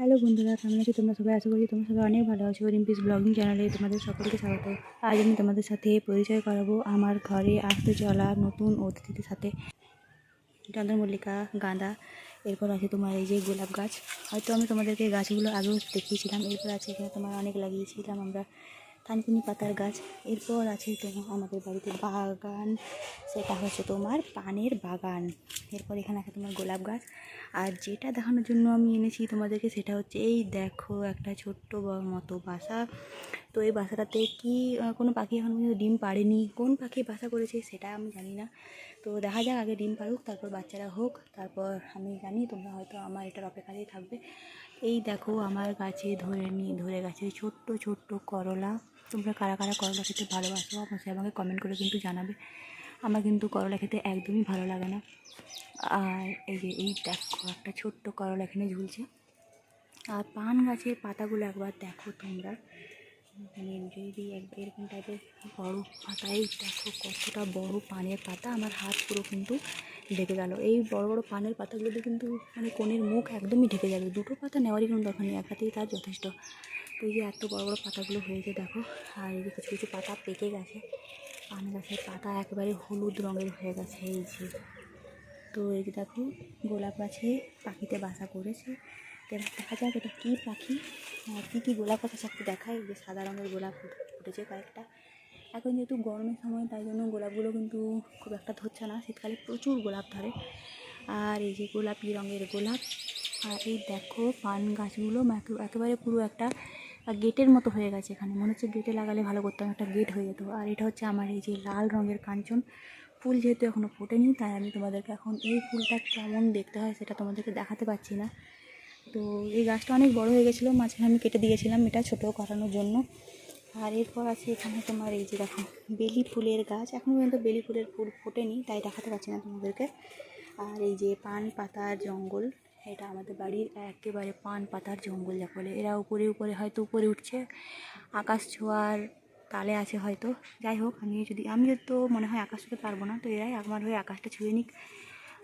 Hello বন্ধুরা, কেমন আছো তোমরা সবাই? আশা করি তোমরা সবাই অনেক ভালো আছো। রিম্পিস ব্লগিং চ্যানেলে তোমাদের সকলকে স্বাগত। আজ আমি তোমাদের সাথে পরিচয় করাবো আমার ঘরে আসতে চলা নতুন অতিথিদের সাথে। চন্দ্রমল্লিকা গাঁদা, এরপর আছে তোমার এই যে গোলাপ গাছ। হয়তো আমি তোমাদেরকে গাছগুলো আগেও দেখিয়েছিলাম, এরপর আছে এখানে তোমার অনেক লাগিয়েছিলাম আমরা। থানকুনি পাতার গাছ। এরপর আছে তোমার আমাদের বাড়িতে বাগান। সেটা হচ্ছে তোমার পানের বাগান। এরপর এখানে আছে তোমার গোলাপ গাছ। আর যেটা দেখানোর জন্য আমি এনেছি তোমাদেরকে সেটা হচ্ছে, এই দেখো একটা ছোট্ট মতো বাসা। তো এই বাসাটাতে কি কোনো পাখি এখন পর্যন্ত ডিম পাড়েনি। কোন পাখি বাসা করেছে সেটা আমি জানি না। তো দেখা যাক, আগে ডিম পাড়ুক, তারপর বাচ্চারা হোক, তারপর আমি জানি তোমরা হয়তো আমার এটার অপেক্ষাতেই থাকবে। এই দেখো আমার গাছে ধরে নি, ধরে গেছে ছোট্ট ছোট্ট করলা। তোমরা কারা কারা করলা খেতে ভালোবাসো, অবশ্যই আমাকে কমেন্ট করে কিন্তু জানাবে। আমার কিন্তু করলা খেতে একদমই ভালো লাগে না। আর এই যে, এই দেখো, একটা ছোট্ট করলা এখানে ঝুলছে। আর পান গাছের পাতাগুলো একবার দেখো তোমরা। মানে যদি একবার এরকম টাইপের বড় পাতা, এই দেখো কতটা বড় পানের পাতা। আমার হাত পুরো কিন্তু ঢেকে গেল। এই বড় বড় পানের পাতাগুলোতে কিন্তু মানে কোণের মুখ একদমই ঢেকে যাবে। দুটো পাতা নেওয়ারই কোনো দরকার নেই, এক হাতেই তার যথেষ্ট। তো এই যে এত বড় বড় পাতাগুলো হয়েছে, দেখো। আর এই যে কিছু কিছু পাতা পেকে গেছে। পান গাছের পাতা একেবারে হলুদ রঙের হয়ে গেছে, এই যে। তো এই যে দেখো, গোলাপ গাছে পাখিতে বাসা করেছে। এবার দেখা যাক এটা কী পাখি। আর কী কী গোলাপ আছে দেখাই। এই যে সাদা রঙের গোলাপ ফুটেছে কয়েকটা। এখন যেহেতু গরমের সময়, তাই জন্য গোলাপগুলো কিন্তু খুব একটা ধরছে না। শীতকালে প্রচুর গোলাপ ধরে। আর এই যে গোলাপি রঙের গোলাপ। আর এই দেখো, পান গাছগুলো একে- একেবারে পুরো একটা গেটের মতো হয়ে গেছে এখানে। মনে হচ্ছে গেটে লাগালে ভালো করতাম, একটা গেট হয়ে যেত। আর এটা হচ্ছে আমার এই যে লাল রঙের কাঞ্চন। ফুল যেহেতু এখনও ফোটেনি, তাই আমি তোমাদেরকে এখন এই ফুলটা কেমন দেখতে হয় সেটা তোমাদেরকে দেখাতে পারছি না। তো এই গাছটা অনেক বড় হয়ে গেছিল, মাঝখানে আমি কেটে দিয়েছিলাম এটা ছোটো করানোর জন্য। আর এরপর আছে এখানে তোমার এই যে দেখো, বেলি ফুলের গাছ। এখনও পর্যন্ত বেলি ফুলের ফুল ফোটেনি, তাই দেখাতে পারছি না তোমাদেরকে। আর এই যে পান পাতার জঙ্গল। এটা আমাদের বাড়ির একেবারে পান পাতার জঙ্গল যা বলে। এরা উপরে উপরে হয়তো উপরে উঠছে, আকাশ ছোঁয়ার তালে আছে হয়তো। যাই হোক, আমি যদি আমি তো মনে হয় আকাশ ছুঁতে পারব না, তো এরাই আমার হয়ে আকাশটা ছুঁয়ে নিক।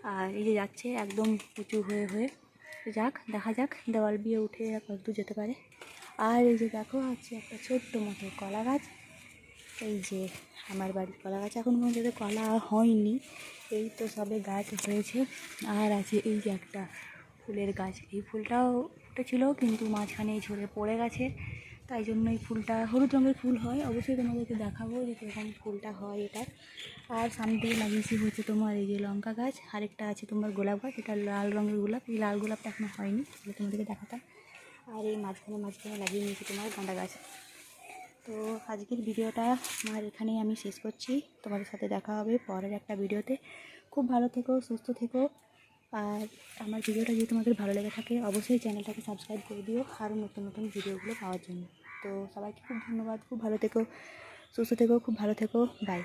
আর এই যে যাচ্ছে, একদম উঁচু হয়ে হয়ে। যাক, দেখা যাক, দেওয়াল বিয়ে উঠে কতদূর যেতে পারে। আর এই যে দেখো, আছে একটা ছোট্ট মতো কলা গাছ। এই যে আমার বাড়ির কলা গাছ এখন পর্যন্ত কলা হয়নি। এই তো সবে গাছ হয়েছে। আর আছে এই যে একটা ফুলের গাছ। এই ফুলটাও ছিল কিন্তু মাঝখানে ঝরে পড়ে গেছে। তাই জন্য এই ফুলটা, হলুদ রঙের ফুল হয়। অবশ্যই তোমাদেরকে দেখাবো যে কীরকম ফুলটা হয় এটা। আর সামনে দিকে লাগিয়েছি হচ্ছে তোমার এই যে লঙ্কা গাছ। আরেকটা আছে তোমার গোলাপ গাছ, এটা লাল রঙের গোলাপ। এই লাল গোলাপটা এখনও হয়নি তাহলে তোমাদেরকে দেখাতাম। আর এই মাঝখানে মাঝখানে লাগিয়ে নিয়েছি তোমার গাঁদা গাছ। তো আজকের ভিডিওটা আমার এখানেই আমি শেষ করছি। তোমাদের সাথে দেখা হবে পরের একটা ভিডিওতে। খুব ভালো থেকো, সুস্থ থেকো। আর আমার ভিডিওটা যদি তোমাদের ভালো লেগে থাকে, অবশ্যই চ্যানেলটাকে সাবস্ক্রাইব করে দিও আরও নতুন নতুন ভিডিওগুলো পাওয়ার জন্য। তো সবাইকে খুব ধন্যবাদ, খুব ভালো থেকো, সুস্থ থেকো, খুব ভালো থেকো বাই